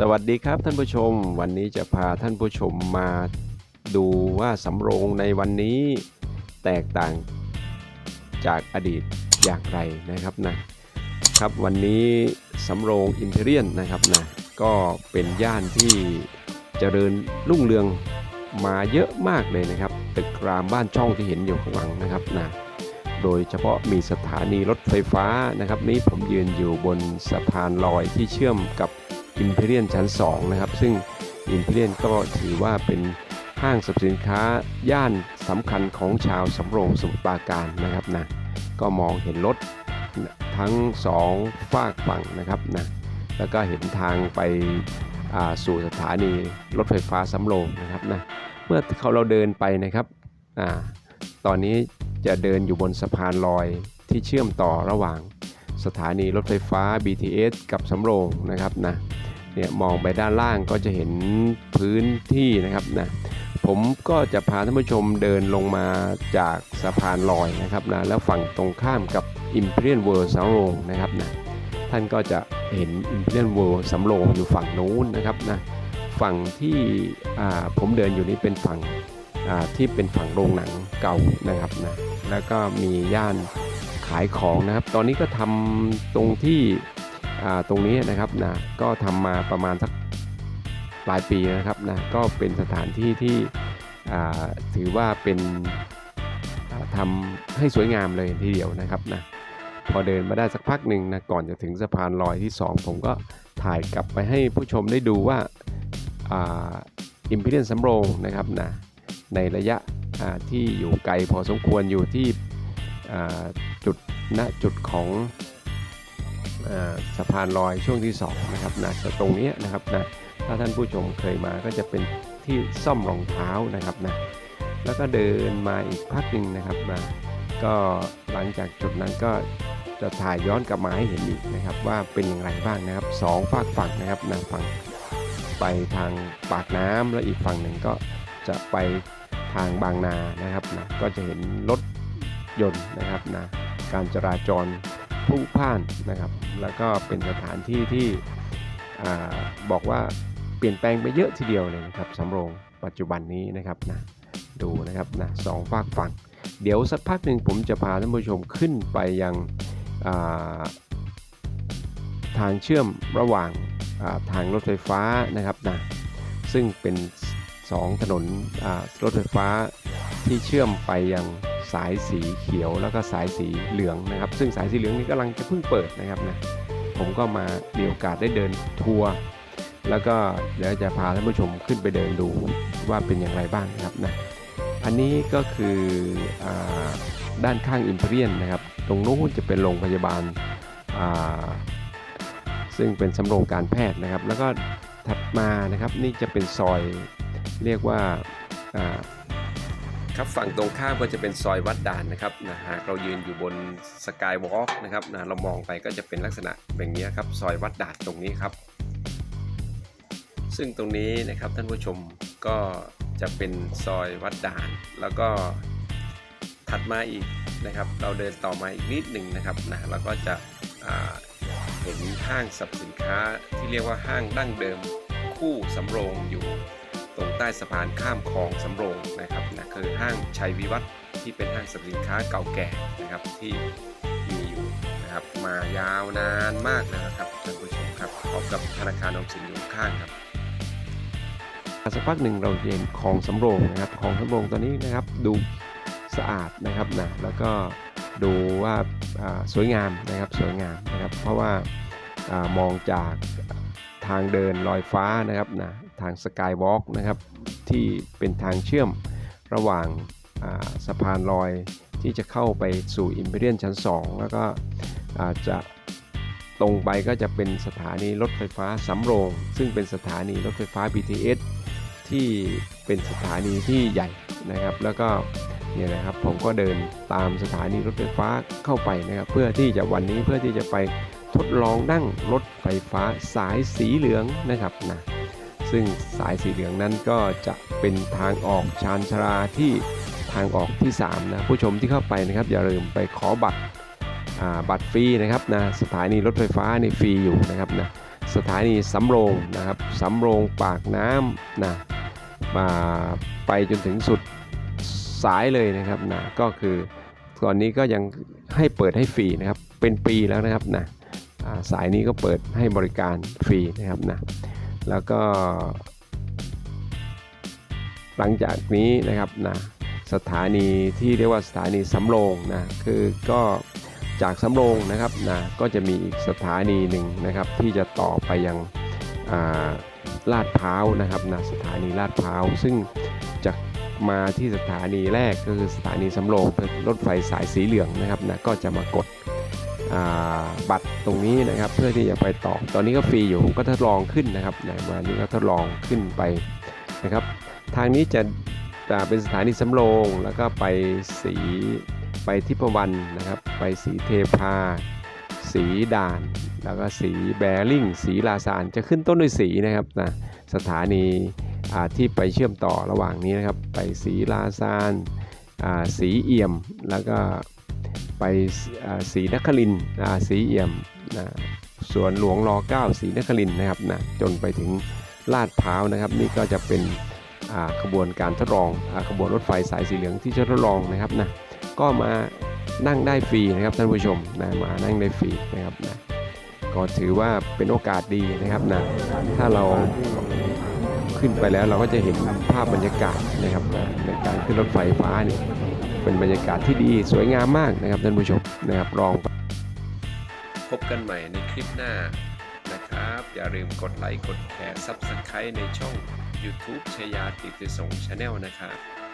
สวัสดีครับท่านผู้ชม วันนี้จะพาท่านผู้ชมมาดูว่าสำโรงในวันนี้แตกต่างจากอดีตอย่างไรนะครับนะครับวันนี้สำโรงอินเทเรียนนะครับนะก็เป็นย่านที่เจริญรุ่งเรืองมาเยอะมากเลยนะครับ ตึกรามบ้านช่องที่เห็นอยู่ข้างหลังนะครับนะโดยเฉพาะมีสถานีรถไฟฟ้านะครับ นี้ผมยืนอยู่บนสะพานลอยที่เชื่อมกับ อิมพีเรียนชั้น 2 นะครับ ซึ่งอิมพีเรียนก็ถือว่าเป็นห้างสรรพสินค้าย่านสำคัญของชาวสำโรงสมุทรปราการนะครับนะก็มองเห็นรถทั้งสองฝากฝั่งนะครับนะแล้วก็เห็นทางไปอ่าสู่สถานีรถไฟฟ้าสำโรงนะครับนะเมื่อเขาเราเดินไปนะครับอาตอนนี้จะเดินอยู่บนสะพานลอยที่เชื่อมต่อระหว่างสถานีรถไฟฟ้า BTS กับสำโรงนะครับนะ เนี่ยมองไปด้านล่างก็จะเห็นพื้นที่นะครับนะผมก็จะพาท่านผู้ชมเดินลงมาจากสะพานลอยนะครับนะแล้วฝั่งตรงข้ามกับ Imperial World สำโรงนะครับนะท่านก็จะเห็น Imperial World สำโรงอยู่ฝั่งนู้นนะครับนะฝั่งที่ผมเดินอยู่นี้เป็นฝั่งที่เป็นฝั่งโรงหนังเก่านะครับนะแล้วก็มีย่านขายของนะครับ ตอนนี้ก็ทำตรงที่ ตรงนี้นะครับนะก็ทำมาประมาณสักปลายปีนะครับนะก็เป็นสถานที่ที่ถือว่าเป็นอ่าทำให้สวยงามเลยทีเดียวนะครับนะพอเดินมาได้สักพักหนึ่งนะก่อนจะถึงสะพานลอยที่ 2 ผมก็ถ่ายกลับไปให้ผู้ชมได้ดูว่าอิมพีเรียนสำโรงนะครับนะในระยะที่อยู่ไกลพอสมควรอยู่ที่จุดณจุดของ สะพานลอยช่วงที่2นะครับนะตรงนี้นะครับนะถ้าท่านผู้ชมเคยมาก็จะเป็นที่ซ่อมรองเท้านะครับนะแล้วก็เดินมาอีกพักหนึ่งนะครับนะก็หลังจากจุดนั้นก็จะถ่ายย้อนกลับมาให้เห็นอีกนะครับว่าเป็นอย่างไรบ้างนะครับสองฝากฝั่งนะครับนะฝั่งไปทางปากน้ำแล้วอีกฝั่งหนึ่งก็จะไปทางบางนานะครับนะก็จะเห็นรถยนต์นะครับนะการจราจร พลุ่งพล่านนะครับ แล้วก็เป็นสถานที่ที่อบอกว่าเปลี่ยนแปลงไปเยอะทีเดียวเลยนะครับสำโรงปัจจุบันนี้นะครับนะดูนะครับนะสองฝากฝั่ง เดี๋ยวสักพักหนึ่งผมจะพาท่านผู้ชมขึ้นไปยังาทางเชื่อมระหว่างาทางรถไฟฟ้านะครับนะซึ่งเป็น 2 ถนนรถไฟฟ้าที่เชื่อมไปยัง สายสีเขียวแล้วก็สายสีเหลืองนะครับ ซึ่งสายสีเหลืองนี้กำลังจะเพิ่งเปิดนะครับนะผมก็มามีโอกาสได้เดินทัวร์แล้วก็เดี๋ยวจะพาท่านผู้ชมขึ้นไปเดินดูว่าเป็นอย่างไรบ้างนะครับนะอันนี้ก็คืออด้านข้างอิมพเรียนนะครับ ตรงนู้นจะเป็นโรงพยาบาลซึ่งเป็นสำโรงการแพทย์นะครับ แล้วก็ถัดมานะครับนี่จะเป็นซอยเรียกว่า ครับฝั่งตรงข้ามก็จะเป็นซอยวัดด่านนะครับนะหากเรายืนอยู่บนสกายวอล์กนะครับนะเรามองไปก็จะเป็นลักษณะแบบนี้ครับซอยวัดด่านตรงนี้ครับ ซึ่งตรงนี้นะครับท่านผู้ชมก็จะเป็นซอยวัดด่าน แล้วก็ถัดมาอีกนะครับ เราเดินต่อมาอีกนิดหนึ่งนะครับนะเราก็จะเห็นห้างสรรพสินค้าที่เรียกว่าห้างดั้งเดิมคู่สำโรงอยู่ ใต้สะพานข้ามคลองสำโรงนะครับนะคือห้างชัยวิวัฒน์ที่เป็นห้างสรรพสินค้าเก่าแก่นะครับที่มีอยู่นะครับมายาวนานมากแล้วนะครับท่านผู้ชมครับพร้อมกับธนาคารออมสินอยู่ข้างครับสักพักหนึ่งเราจะเห็นคลองสำโรงนะครับคลองสำโรงตอนนี้นะครับดูสะอาดนะครับนะแล้วก็ดูว่าสวยงามนะครับสวยงามนะครับ เพราะว่ามองจาก ทางเดินลอยฟ้านะครับนะทางสกายวอล์กนะครับที่เป็นทางเชื่อมระหว่างาสะพานลอยที่จะเข้าไปสู่อิมพีเรียนชั้น 2 แล้วก็จจะตรงไปก็จะเป็นสถานีรถไฟฟ้าสำโรง ซึ่งเป็นสถานีรถไฟฟ้า BTS ที่เป็นสถานีที่ใหญ่นะครับ แล้วก็เนี่ยนะครับผมก็เดินตามสถานีรถไฟฟ้าเข้าไปนะครับ เพื่อที่จะวันนี้เพื่อที่จะไป ทดลองนั่งรถไฟฟ้าสายสีเหลืองนะครับนะซึ่งสายสีเหลืองนั้นก็จะเป็นทางออกชานชาราที่ทางออกที่3นะผู้ชมที่เข้าไปนะครับอย่าลืมไปขอบัตรอ่าบัตรฟรีนะครับนะสถานีรถไฟฟ้านี่ฟรีอยู่นะครับนะสถานีสำโรงนะครับสำโรงปากน้ำนะมาไปจนถึงสุดสายเลยนะครับนะก็คือตอนนี้ก็ยังให้เปิดให้ฟรีนะครับเป็นปีแล้วนะครับนะ สายนี้ก็เปิดให้บริการฟรีนะครับนะแล้วก็ หลังจากนี้นะครับนะสถานีที่เรียกว่าสถานีสำโรงนะคือก็จากสำโรงนะครับนะก็จะมีอีกสถานีหนึ่งนะครับที่จะต่อไปยังาลาดพร้าวนะครับนะสถานีลาดพร้าวซึ่งจะมาที่สถานีแรกก็คือสถานีสำโรงรถไฟสายสีเหลืองนะครับนะก็จะมากด บัตรตรงนี้นะครับ เพื่อที่จะไปต่อ ตอนนี้ก็ฟรีอยู่ผมก็ทดลองขึ้นนะครับในวันนี้ก็ทดลองขึ้นไปนะครับ ทางนี้จะจะเป็นสถานีสำโรงแล้วก็ไปสีไปทิพวรรณนะครับ ไปสีเทพา สีด่าน แล้วก็สีแบริ่งสีลาซานจะขึ้นต้นด้วยสีนะครับนะสถานีที่ไปเชื่อมต่อระหว่างนี้นะครับ ไปสีลาซานสีเอี่ยมแล้วก็ ไปอ่าสีนครินทร์อ่าสีเอี่ยมนะสวนหลวงรอ9สีนครินนะครับนะจนไปถึงลาดพร้าวนะครับ นี่ก็จะเป็นขบวนการทดลองอขบวนรถไฟสายสีเหลืองที่จะทดลองนะครับนะก็มานั่งได้ฟรีนะครับท่านผู้ชมนะมานั่งได้ฟรีนะครับนะก็ถือว่าเป็นโอกาสดีนะครับนะถ้าเราขึ้นไปแล้วเราก็จะเห็นภาพบรรยากาศนะครับนะในการขึ้นรถไฟฟ้าเนี่ย เป็นบรรยากาศที่ดีสวยงามมากนะครับท่านผู้ชมนะครับลอง พบกันใหม่ในคลิปหน้านะครับ อย่าลืมกดไลค์กดแชร์ซับสไครต์ในช่อง YouTube ชยาติติสงชาแนลนะครับ